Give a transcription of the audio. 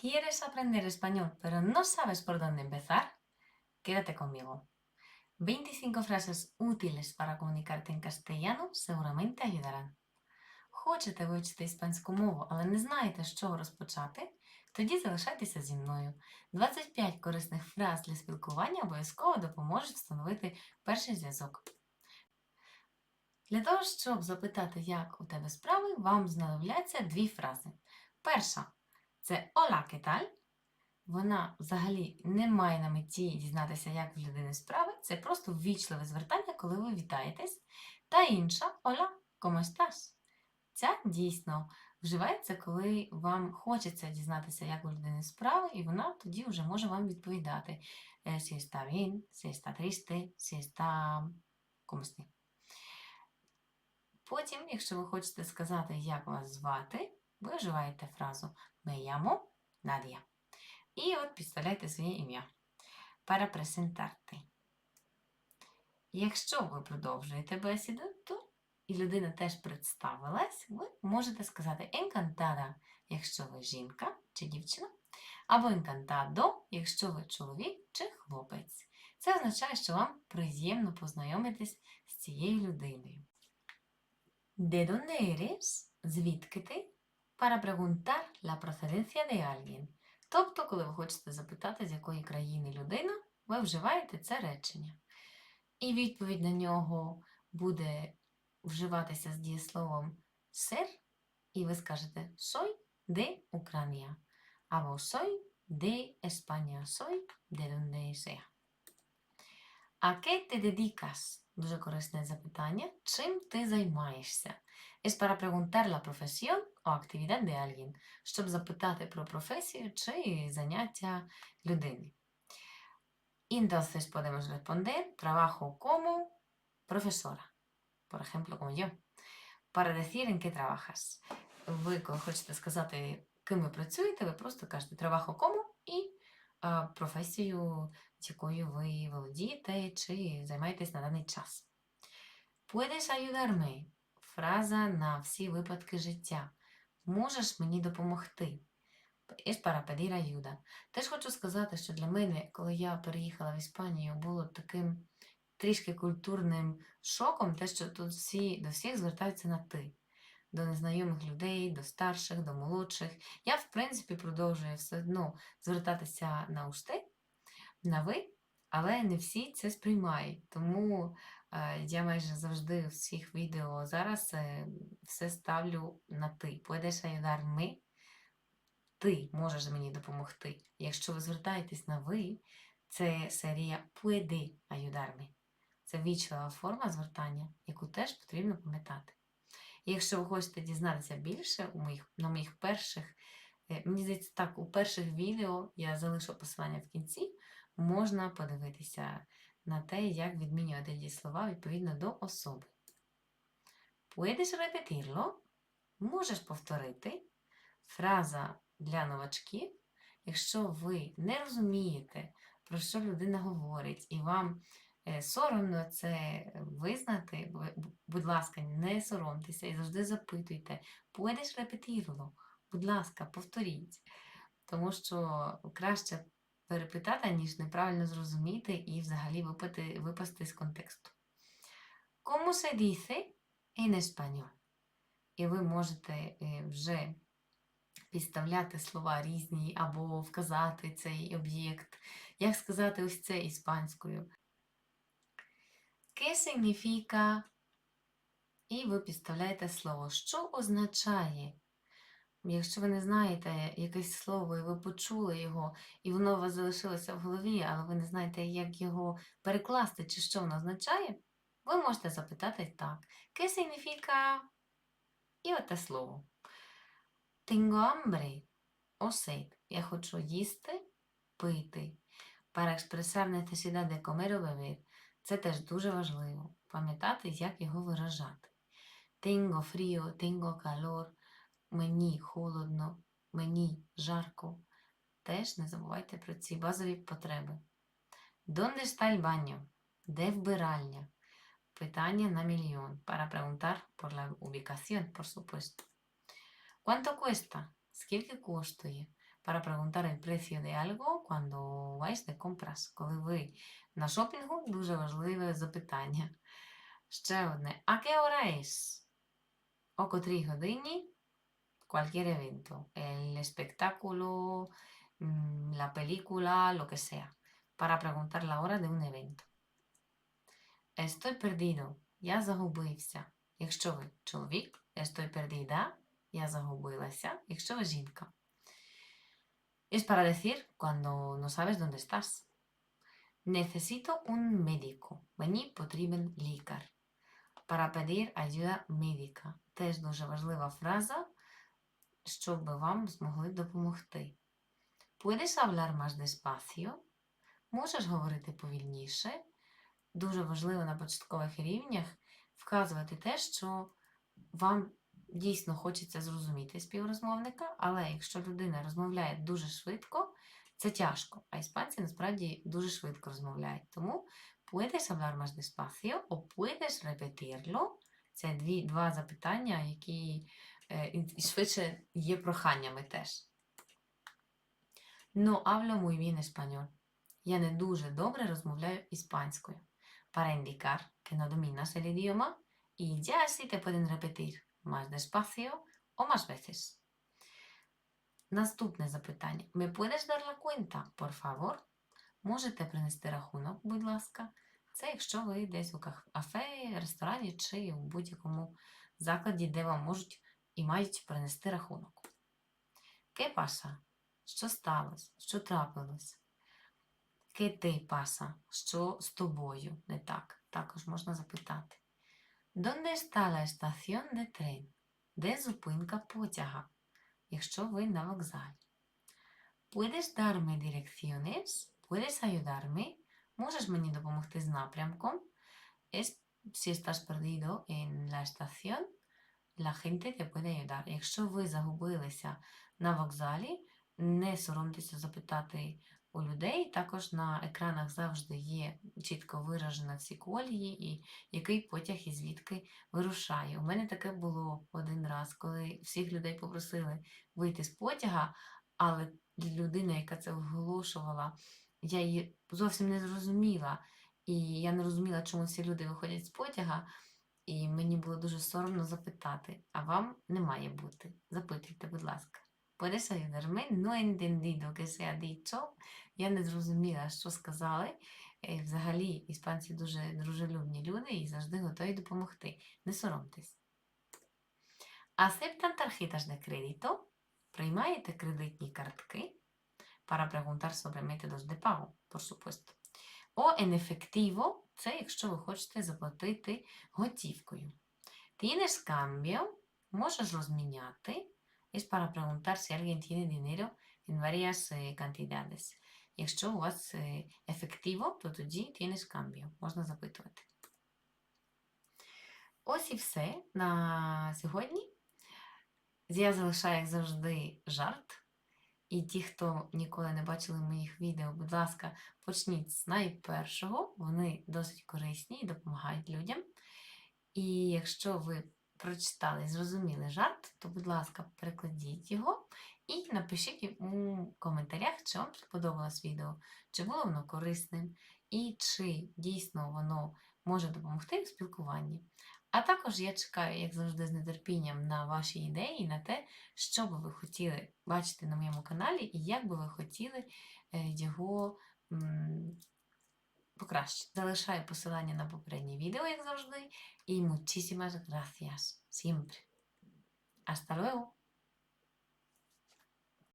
¿Quieres aprender español pero no sabes por dónde empezar? Quédate conmigo. 25 frases útiles para comunicarte en castellano seguramente ayudarán. Хочете вивчити іспанську мову, але не знаєте, з чого розпочати? Тоді залишайтеся зі мною. 25 корисних фраз для спілкування обов'язково допоможуть встановити перший зв'язок. Для того, щоб запитати, як у тебе справи, вам знадобляться дві фрази. Перша це Ола кеталь. Вона взагалі не має на меті дізнатися, як в людини справи. Це просто ввічливе звертання, коли ви вітаєтесь. Та інша Ола, ¿cómo estás? Ця дійсно вживається, коли вам хочеться дізнатися, як у людини справи, і вона тоді вже може вам відповідати. е, está triste, si está como esté. Потім, якщо ви хочете сказати, як вас звати, ви вживаєте фразу Me llamo Nadia. І от підставляйте своє ім'я. Para presentarte. Якщо ви продовжуєте бесіду, то і людина теж представилась, ви можете сказати encantada, якщо ви жінка чи дівчина, або encantado, якщо ви чоловік чи хлопець. Це означає, що вам приємно познайомитись з цією людиною. ¿De dónde eres? Звідки ти? Para preguntar la procedencia de alguien. Тобто, коли ви хочете запитати, з якої країни людина, ви вживаєте це речення. І відповідь на нього буде вживатися з дієсловом ser, і ви скажете soy de Ucrania, або soy de España, soy de donde sea. ¿A qué te dedicas? Дуже корисне запитання. Чим ти займаєшся? Es para preguntar la profesión actividad de alguien, щоб запитати про професію чи заняття людини. Entonces podemos responder, trabajo como profesora, por ejemplo, como yo. Para decir en qué trabajas. Ви, коли хочете сказати, ким ви працюєте, ви просто кажете trabajo como і а, професію, якою ви володієте чи займаєтесь на даний час. Puedes ayudarme фраза на всі випадки життя. Можеш мені допомогти. Es para pedir. Теж хочу сказати, що для мене, коли я переїхала в Іспанію, було таким трішки культурним шоком, те, що тут всі до всіх звертаються на ти. До незнайомих людей, до старших, до молодших. Я, в принципі, продовжую все одно звертатися на ушти, на ви, але не всі це сприймають. Тому я майже завжди у всіх відео зараз е, все ставлю на ти. Puedes ayudarme? Ти можеш мені допомогти. Якщо ви звертаєтесь на ви, це серія puede ayudarme. Це вічлива форма звертання, яку теж потрібно пам'ятати. І якщо ви хочете дізнатися більше у моїх, на моїх перших, е, мені здається, так, у перших відео я залишу посилання в кінці, можна подивитися на те, як відмінювати дієслова відповідно до особи. Puedes repetirlo? Можеш повторити. Фраза для новачків, якщо ви не розумієте, про що людина говорить, і вам е, соромно це визнати, будь ласка, не соромтеся і завжди запитуйте, puedes repetirlo? Будь ласка, повторіть. Тому що краще перепитати, ніж неправильно зрозуміти і взагалі випати, випасти з контексту. ¿Cómo se dice en español? І ви можете е, вже підставляти слова різні або вказати цей об'єкт. Як сказати ось це іспанською? ¿Qué significa? І ви підставляєте слово, що означає. Якщо ви не знаєте якесь слово, і ви почули його, і воно у вас залишилося в голові, але ви не знаєте, як його перекласти чи що воно означає, ви можете запитати так. ¿Qué significa? І оте слово. Tengo hambre. O sed. Я хочу їсти, пити. Para expresar necesidad de comer o beber. Це теж дуже важливо. Пам'ятати, як його виражати. Tengo frío, tengo calor. Мені холодно, мені жарко. Теж не забувайте про ці базові потреби. ¿Dónde está el? Де вбиральня? Питання на мільйон. Para preguntar por la ubicación, por supuesto. ¿Cuánto cuesta? Скільки коштує? para preguntar el precio de algo cuando vais de compras. Коли ви на шопінгу, дуже важливе запитання. Ще одне. А qué hora es? О котрій годині? Cualquier evento. El espectáculo, mm, la película, lo que sea. Para preguntar la hora de un evento. Estoy perdido. Я загубився. Якщо ви чоловік, estoy perdida, я загубилася. Якщо ви жінка. Es para decir cuando no sabes dónde estás. Necesito un médico. Мені потрібен лікар. Para pedir ayuda médica. Теж дуже важлива фраза, щоб вам змогли допомогти. Puedes hablar más despacio? Можеш говорити повільніше. Дуже важливо на початкових рівнях вказувати те, що вам дійсно хочеться зрозуміти співрозмовника, але якщо людина розмовляє дуже швидко, це тяжко. А іспанці насправді дуже швидко розмовляють. Тому puedes hablar más despacio o puedes repetirlo. Це дві, два запитання, які і- і швидше є проханнями теж. No hablo muy bien español. Я не дуже добре розмовляю іспанською. Para indicar que no dominas el idioma y ya así te pueden repetir más despacio o más veces. Наступне запитання. ¿Me puedes dar la cuenta, por favor? Можете принести рахунок, будь ласка. Це якщо ви десь у кафе, ресторані чи у будь-якому закладі, де вам можуть і мають принести рахунок. ¿Qué pasa? Що сталося? Що трапилось? ¿Qué te pasa? Що з тобою не так? Також можна запитати. ¿Dónde está la estación de tren? Де зупинка потяга? Якщо ви на вокзалі. ¿Puedes darme direcciones? ¿Puedes ayudarme? Можеш мені допомогти з напрямком? Es, si estás perdido en la estación, la gente te puede. Якщо ви загубилися на вокзалі, не соромтеся запитати у людей. Також на екранах завжди є чітко виражено всі колії і який потяг і звідки вирушає. У мене таке було один раз, коли всіх людей попросили вийти з потяга, але людина, яка це оголошувала, я її зовсім не зрозуміла. І я не розуміла, чому всі люди виходять з потяга. І мені було дуже соромно запитати, а вам не має бути. Запитуйте, будь ласка. Puedes ayudarme? No he entendido que se ha dicho. Я не зрозуміла, що сказали. Е, Взагалі, іспанці дуже дружелюбні люди і завжди готові допомогти. Не соромтесь. ¿Aceptan tarjetas de crédito? Приймаєте кредитні картки? Para preguntar sobre métodos de pago, por supuesto. O en efectivo – це якщо ви хочете заплатити готівкою. Tienes cambio? Можеш розміняти. Es para preguntar si alguien tiene dinero en varias cantidades. Якщо у вас е, ефективо, то тоді tienes cambio. Можна запитувати. Ось і все на сьогодні. Я залишаю, як завжди, жарт. І ті, хто ніколи не бачили моїх відео, будь ласка, почніть з найпершого. Вони досить корисні і допомагають людям. І якщо ви прочитали зрозуміли жарт, то, будь ласка, перекладіть його і напишіть у коментарях, чи вам сподобалось відео, чи було воно корисним, і чи дійсно воно може допомогти у спілкуванні. А також я чекаю, як завжди, з нетерпінням на ваші ідеї, на те, що би ви хотіли бачити на моєму каналі, і як би ви хотіли е, його покращити. Залишаю посилання на попереднє відео, як завжди. І muchísimas gracias. Siempre. Hasta luego.